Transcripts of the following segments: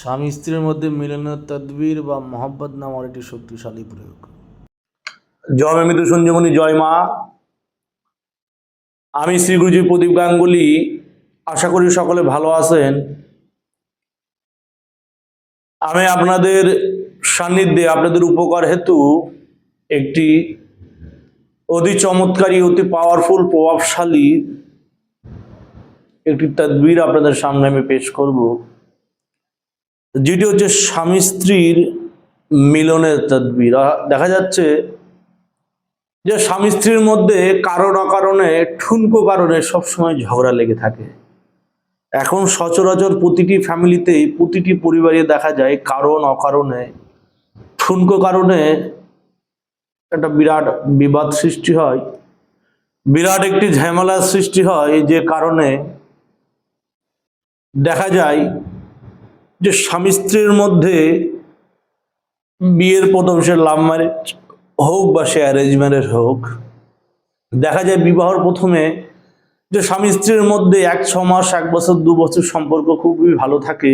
স্বামী স্ত্রীর মধ্যে মিলনের তদবির বা মহব্বত নামার একটি শক্তিশালী প্রয়োগ। জয় মা মৃত্যু সঞ্জীবনী, জয় মা। আমি শ্রী গুরুজি প্রদীপ গাঙ্গুলি। আশা করি সকলে ভালো আছেন। আমি আপনাদের সান্নিধ্যে, আপনাদের উপকার হেতু একটি অতি চমৎকারী, অতি পাওয়ারফুল প্রভাবশালী একটি তদবির আপনাদের সামনে আমি পেশ করব। যেটি হচ্ছে স্বামী স্ত্রীর মিলনের তদবির। দেখা যাচ্ছে যে স্বামী স্ত্রীর মধ্যে কারণে, ঠুনকো কারণে সবসময় ঝগড়া লেগে থাকে। এখন সচরাচর প্রতিটি ফ্যামিলিতেই প্রতিটি পরিবারে দেখা যায় কারণ অকারণে ঠুনকো কারণে একটা বিরাট বিবাদ সৃষ্টি হয়। বিরাট একটি ঝামেলার সৃষ্টি হয় যে কারণে দেখা যায় যে স্বামী স্ত্রীর মধ্যে বিয়ের প্রথম সে লাভ ম্যারেজ হোক বা সে অ্যারেঞ্জ ম্যারেজ হোক, দেখা যায় বিবাহর প্রথমে যে স্বামী স্ত্রীর মধ্যে এক ছ মাস, এক বছর, দু বছর সম্পর্ক খুবই ভালো থাকে।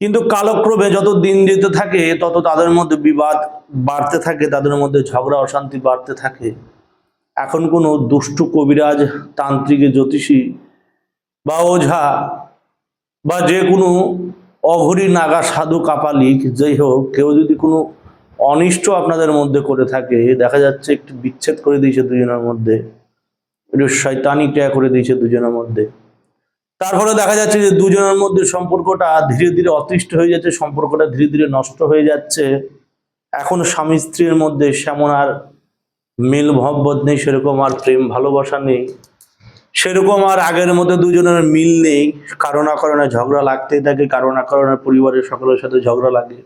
কিন্তু কালক্রমে যত দিন যেতে থাকে, তত তাদের মধ্যে বিবাদ বাড়তে থাকে, তাদের মধ্যে ঝগড়া, অশান্তি বাড়তে থাকে। এখন কোনো দুষ্টু কবিরাজ, তান্ত্রিক, জ্যোতিষী বা ওঝা বা যে কোনো অঘরী নাগা সাধু কাপালিক, যাই হোক, কেউ যদি কোনো অনিষ্ট আপনাদের মধ্যে করে থাকে, দেখা যাচ্ছে একটু বিচ্ছেদ করে দিয়েছে দুজনের মধ্যে, একটু শৈতানি ক্রিয়া করে দিয়েছে দুজনের মধ্যে। তারপরে দেখা যাচ্ছে যে দুজনের মধ্যে সম্পর্কটা ধীরে ধীরে অতিষ্ঠ হয়ে যাচ্ছে, সম্পর্কটা ধীরে ধীরে নষ্ট হয়ে যাচ্ছে। এখন স্বামী স্ত্রীর মধ্যে সেমন আর মিল নেই, সেরকম আর প্রেম ভালোবাসা নেই। সেরকম আর আগের মধ্যে দুজনের মিল নেই। কারও না কারণে ঝগড়া লাগতেই থাকে, কারও না কারণে পরিবারের সকলের সাথে ঝগড়া লাগে।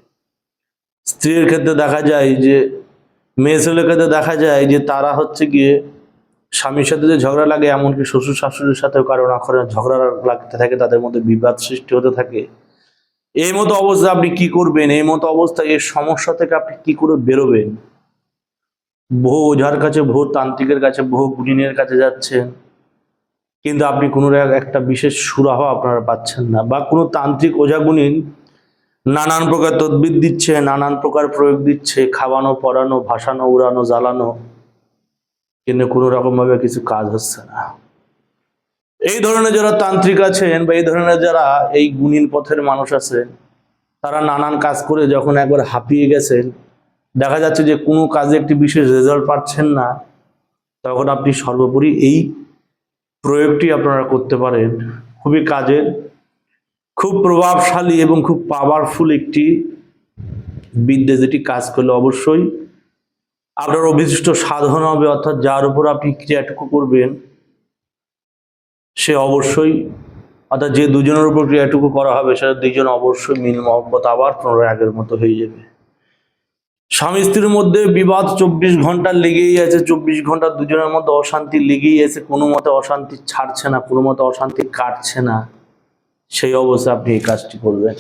স্ত্রীর ক্ষেত্রে দেখা যায় যে, মেয়ে ছেলের ক্ষেত্রে দেখা যায় যে, তারা হচ্ছে গিয়ে স্বামীর সাথে যে ঝগড়া লাগে, এমনকি শ্বশুর শাশুড়ির সাথেও কারও না কারণে ঝগড়া লাগতে থাকে, তাদের মধ্যে বিবাদ সৃষ্টি হতে থাকে। এই মতো অবস্থা আপনি কি করবেন? এই মতো অবস্থায় এই সমস্যা থেকে আপনি কি করে বেরোবেন? বহু ওঝার কাছে, বহু তান্ত্রিকের কাছে, বহু গুণিনের কাছে যাচ্ছেন। কিন্তু আপনি কোনো এক- একটা বিশেষ সুরাহ আপনারা পাচ্ছেন না বা কোনো তান্ত্রিক ওঝাগুণিন নানান প্রকার তদবির দিচ্ছে, নানান প্রকার প্রয়োগ দিচ্ছে, খাওয়ানো, পড়ানো, ভাসানো, উড়ানো, জ্বালানো, কিন্তু কোনো রকম ভাবে কিছু কাজ হচ্ছে না। এই ধরনের যারা তান্ত্রিক আছেন বা এই ধরনের যারা এই গুণীন পথের মানুষ আছেন, তারা নানান কাজ করে যখন একবার হাঁপিয়ে গেছেন, দেখা যাচ্ছে যে কোনো কাজে একটি বিশেষ রেজাল্ট পাচ্ছেন না, তখন আপনি সর্বোপরি এই প্রয়োগটি আপনারা করতে পারেন। খুবই কাজের, খুব প্রভাবশালী এবং খুব পাওয়ারফুল একটি বিদ্যা যেটি কাজ করলে অবশ্যই আপনার অভিষ্ট সাধন হবে, অর্থাৎ যার উপর আপনি ক্রিয়াটুকু করবেন, সে অবশ্যই, অর্থাৎ যে দুজনের উপর ক্রিয়াটুকু করা হবে, সেটা দুইজন অবশ্যই মিল মহব্বত আবার পুনরায় আগের মতো হয়ে যাবে। স্বামী স্ত্রীর মধ্যে বিবাদ চব্বিশ ঘণ্টা লেগেই আছে, চব্বিশ ঘণ্টা দুজনের মধ্যে অশান্তি লেগেই আছে, কোনো মতে অশান্তি ছাড়ছে না, কোনো মতে অশান্তি কাটছে না। সেই অবস্থায় আপনি এই কাজটি করবেন।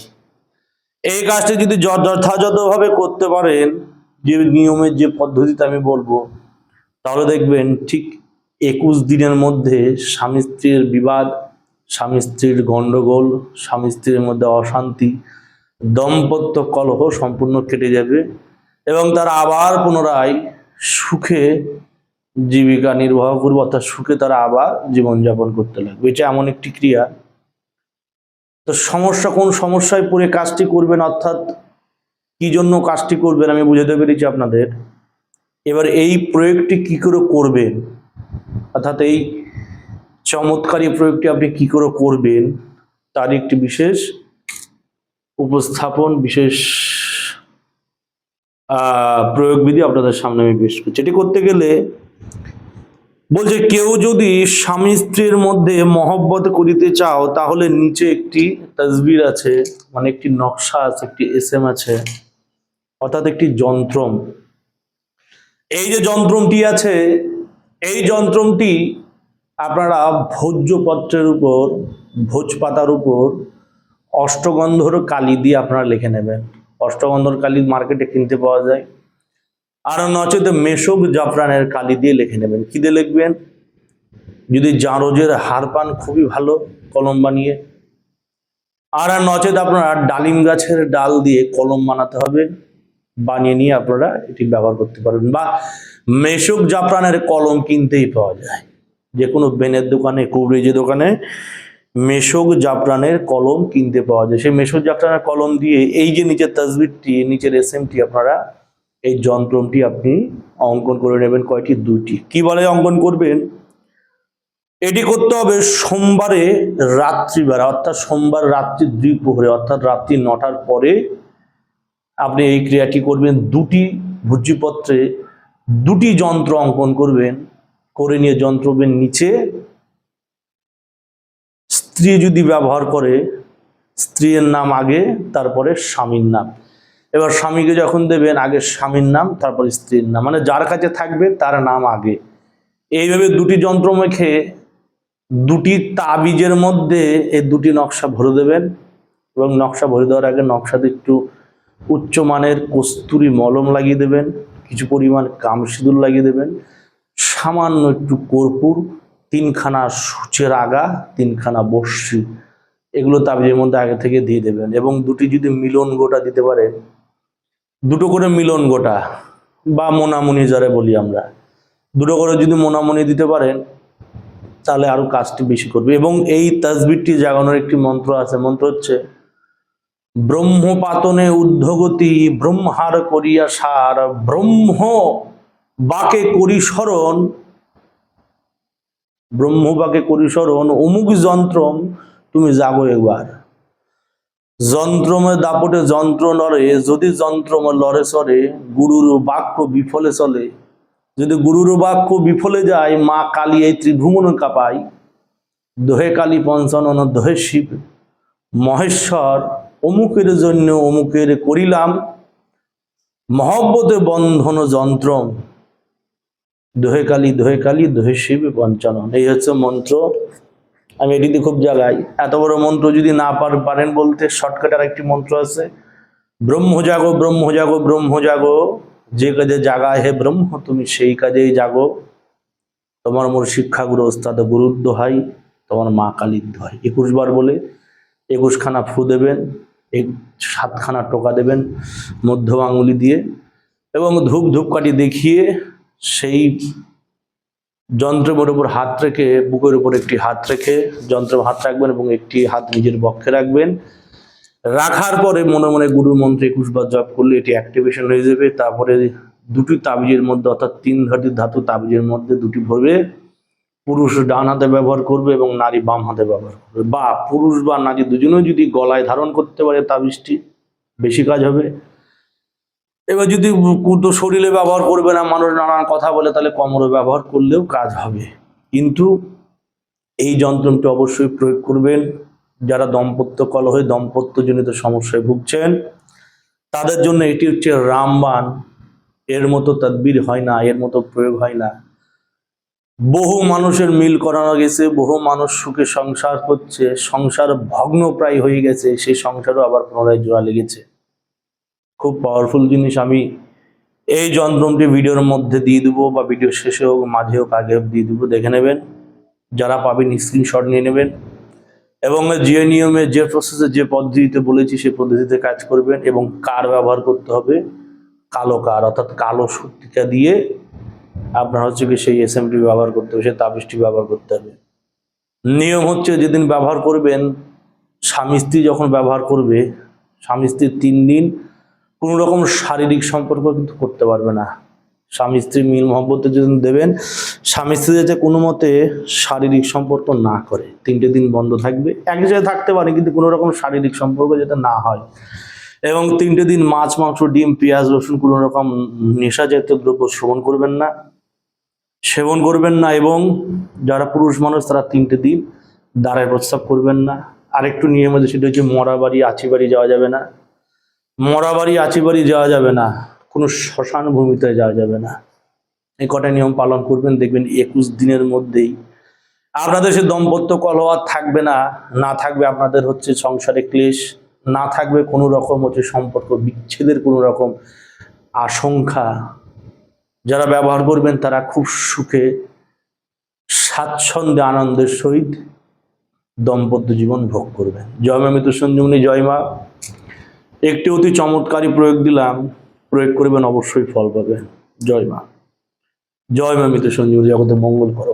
এই কাজটি যদি যথাযথভাবে করতে পারেন, যে নিয়মের যে পদ্ধতিতে আমি বলব, তাহলে দেখবেন ঠিক একুশ দিনের মধ্যে স্বামী স্ত্রীর বিবাদ, স্বামী স্ত্রীর গণ্ডগোল স্বামী স্ত্রীর মধ্যে অশান্তি, দম্পত্য কলহ সম্পূর্ণ কেটে যাবে। এবং তারা আবার পুনরায় সুখে জীবিকা নির্বাহ করবে অর্থাৎ সুখে তারা আবার জীবনযাপন করতে লাগবে। এটা এমন একটি ক্রিয়া। তো সমস্যা কোন সমস্যায় পড়ে কাজটি করবেন অর্থাৎ কি জন্য কাজটি করবেন আমি বুঝাতে পেরেছি আপনাদের। এবার এই প্রয়োগটি কি করে করবেন? অর্থাৎ এই চমৎকারী প্রয়োগটি আপনি কি করে করবেন? তার একটি বিশেষ উপস্থাপন, বিশেষ প্রয়োগবিধি আপনাদের সামনে আমি পেশ করছি। এটি করতে গেলে বলছে, কেউ যদি স্বামী স্ত্রীর মধ্যে মহব্বত করিতে চাও, তাহলে নিচে একটি তসবির আছে মানে একটি নকশা আছে, একটি এস এম আছে, অর্থাৎ একটি যন্ত্রম। এই যে যন্ত্রমটি আছে, এই যন্ত্রমটি আপনারা ভোজ্যপত্রের উপর ভোজ পাতার উপর অষ্টগন্ধর কালি দিয়ে আপনারা লিখে নেবেন। অষ্টগন্ধর কালি মার্কেটে কিনতে পাওয়া যায়। আর নচেত মেশক জাফরানের কালি দিয়ে লিখে নেবেন। কি দিয়ে লিখবেন? যদি জারজের হার পান, খুবই ভালো কলম বানিয়ে। আর নচেত আপনারা ডালিম গাছের ডাল দিয়ে কলম বানাতে হবে। বানিয়ে নিয়ে আপনারা এটি ব্যবহার করতে পারবেন। বা মেশক জাফরানের কলম কিনতেই পাওয়া যায়। যে কোনো বেনের দোকানে, কুবরেজের দোকানে মেশক জাফরানের কলম কিনতে পাওয়া যায়। সেই মেশক জাফরানের কলম দিয়ে এই যে নিচের তসবিরটি নিচের এসএমটি আপনারা এই যন্ত্রটি আপনি অঙ্কন করে নেবেন কয়টি? দুইটি। কি বলে অঙ্কন করবেন? এটি করতে হবে সোমবারে রাত্রিবেলা, অর্থাৎ সোমবার রাত্রি দুই প্রহরে, অর্থাৎ রাত্রি নটার পরে আপনি এই ক্রিয়াটি করবেন? দুটি ভুজিপত্রে দুটি যন্ত্র অঙ্কন করবেন, করে নিয়ে যন্ত্রবের নিচে স্ত্রী যদি ব্যবহার করে, স্ত্রীর নাম আগে, তারপরে স্বামীর নাম। এবার স্বামীকে যখন দেবেন, আগে স্বামীর নাম, তারপরে স্ত্রীর নাম। মানে যার কাছে থাকবে, তার নাম আগে। এইভাবে দুটি যন্ত্র মেখে, দুটি তাবিজের মধ্যে এই দুটি নকশা ভরে দেবেন। এবং নকশা ভরে দেওয়ার আগে নকশাতে একটু উচ্চমানের কস্তুরি মলম লাগিয়ে দেবেন, কিছু পরিমাণ কামসিঁদুর লাগিয়ে দেবেন, সামান্য একটু কর্পূর তিনখানা সূচের আগা, তিনখানা বর্ষি এগুলো তাবিজের মধ্যে আগে থেকে দিয়ে দেবেন। এবং দুটি যদি মিলন গোটা দিতে পারেন, দুটো করে মিলন গোটা, বা মোনামুনি যারে বলি আমরা, দুটো করে যদি মোনামুনি দিতে পারেন, তাহলে আরও কাজটি বেশি করবে। এবং এই তাজবিরটি জাগানোর একটি মন্ত্র আছে, মন্ত্র হচ্ছে, ব্রহ্মপাতনে ঊর্ধ্বগতি, ব্রহ্মার করিয়া সার, ব্রহ্ম বাকে করি স্মরণ ব্রহ্ম বাকে করি স্মরণ, অমুক যন্ত্রম, তুমি জাগো একবার। যন্ত্রমে দাপটে যন্ত্র নরে যদি যন্ত্রম লরে সরে, গুরুর বাক্য বিফলে চলে। যদি গুরুর বাক্য বিফলে যায়, মা কালী এই ত্রিভুবন কাপাই। দোহে কালী পঞ্চানন, দোহে শিব। মহেশ্বর, অমুকের জন্য অমুকের করিলাম। মহব্বতে বন্ধন যন্ত্রম। দোহে কালী দোহে কালী, দোহে শিব, পঞ্চানন। এই হচ্ছে মন্ত্র। আমি এটিতে খুব জাগাই এত বড় মন্ত্র যদি না পার, পারেন বলতে শর্টকাট আর একটি মন্ত্র আছে। ব্রহ্ম জাগো ব্রহ্ম জাগো ব্রহ্ম জাগো। যে কাজে জাগা হে ব্রহ্ম, তুমি সেই কাজেই জাগো। তোমার মোর শিক্ষাগুরু ওস্তাদ গুরুর দোহাই তোমার মা কালীর দোহাই একুশ বার বলে, একুশখানা ফু দেবেন, এক, সাতখানা টোকা দেবেন মধ্য আঙুলি দিয়ে এবং ধূপ ধূপকাঠি দেখিয়ে সেই যন্ত্রের উপর হাত রেখে, বুকের উপর একটি হাত রেখে যন্ত্র হাত রাখবেন এবং একটি হাত নিজের বক্ষে রাখবেন। রাখার পরে মনে মনে গুরু মন্ত্রে একুশ বার জপ করলে এটি অ্যাক্টিভেশন হয়ে যাবে। তারপরে দুটি তাবিজের মধ্যে, অর্থাৎ তিন ধাতু ধাতু তাবিজের মধ্যে দুটি ভরবে। পুরুষ ডান হাতে ব্যবহার করবে এবং নারী বাম হাতে ব্যবহার করবে। বা পুরুষ বা নারী দুজনেও যদি গলায় ধারণ করতে পারে তাবিজটি, বেশি কাজ হবে। এবার যদি কুটো শরীরে ব্যবহার করবে না, মানুষ নানান কথা বলে, তাহলে কোমরে ব্যবহার করলেও কাজ হবে। কিন্তু এই যন্ত্রটি অবশ্যই প্রয়োগ করবেন। যারা দম্পত্য কল কলহে দম্পত্যজনিত সমস্যায় ভুগছেন, তাদের জন্য এটি হচ্ছে রামবান এর মতো তদবির হয় না, এর মতো প্রয়োগ হয় না। বহু মানুষের মিল করানো গেছে, বহু মানুষ সুখে সংসার করছে, সংসার ভগ্ন প্রায় হয়ে গেছে, সেই সংসারও আবার পুনরায় জোড়া লেগেছে। খুব পাওয়ারফুল জিনিস। আমি এই যন্ত্রটি ভিডিওর মধ্যে দিয়ে দেবো বা ভিডিও শেষে হোক, মাঝে হোক, আগে হোক দিয়ে দেবো। দেখে নেবেন। যারা পাবেন স্ক্রিনশট নিয়ে নেবেন। এবং যে নিয়মে, যে প্রসেসে যে পদ্ধতিতে বলেছি, সেই পদ্ধতিতে কাজ করবেন এবং কার ব্যবহার করতে হবে? কালো কার, অর্থাৎ কালো শক্তিটা দিয়ে আপনার হচ্ছে কি সেই এসএমটি ব্যবহার করতে হবে, সেই তাবিজটি ব্যবহার করতে হবে। নিয়ম হচ্ছে যেদিন ব্যবহার করবেন, স্বামী স্ত্রী যখন ব্যবহার করবে, স্বামী স্ত্রীর তিন দিন কোনো রকম শারীরিক সম্পর্ক কিন্তু করতে পারবে না। স্বামী স্ত্রী মিল মহব্বতে যদি দেবেন, স্বামী স্ত্রী যাতে কোনো মতে শারীরিক সম্পর্ক না করে। তিনটে দিন বন্ধ থাকবে। এক জায়গায় থাকতে পারে, কিন্তু কোনো রকম শারীরিক সম্পর্ক যাতে না হয়। এবং তিনটে দিন মাছ, মাংস, ডিম, পেঁয়াজ, রসুন, কোনো রকম নেশা জাতীয় দ্রব্য সেবন করবেন না। সেবন করবেন না এবং যারা পুরুষ মানুষ, তারা তিনটে দিন দাঁড়ায় প্রস্তাব করবেন না। আরেকটু নিয়ম আছে, সেটা হচ্ছে মরা বাড়ি আচি বাড়ি যাওয়া যাবে না। মরা বাড়ি আচি বাড়ি যাওয়া যাবে না। কোনো শ্মশান ভূমিতে যাওয়া যাবে না। এই কটা নিয়ম পালন করবেন, দেখবেন একুশ দিনের মধ্যেই। আপনাদের সে দম্পত্য কলহ থাকবে না না থাকবে আপনাদের হচ্ছে সংসারে ক্লেশ, না থাকবে কোনো রকম হচ্ছে সম্পর্ক বিচ্ছেদের কোনো রকম আশঙ্কা। যারা ব্যবহার করবেন, তারা খুব সুখে, স্বাচ্ছন্দ্যে, আনন্দের সহিত দম্পত্য জীবন ভোগ করবেন। জয় মা মৃত্যু সঞ্জীবনী জয় মা। একটি অতি চমৎকারী প্রয়োগ দিলাম। প্রয়োগ করবেন অবশ্যই ফল পাবে। জয় মা। জয় মা মৃত সঞ্জীব জগতে মঙ্গল করো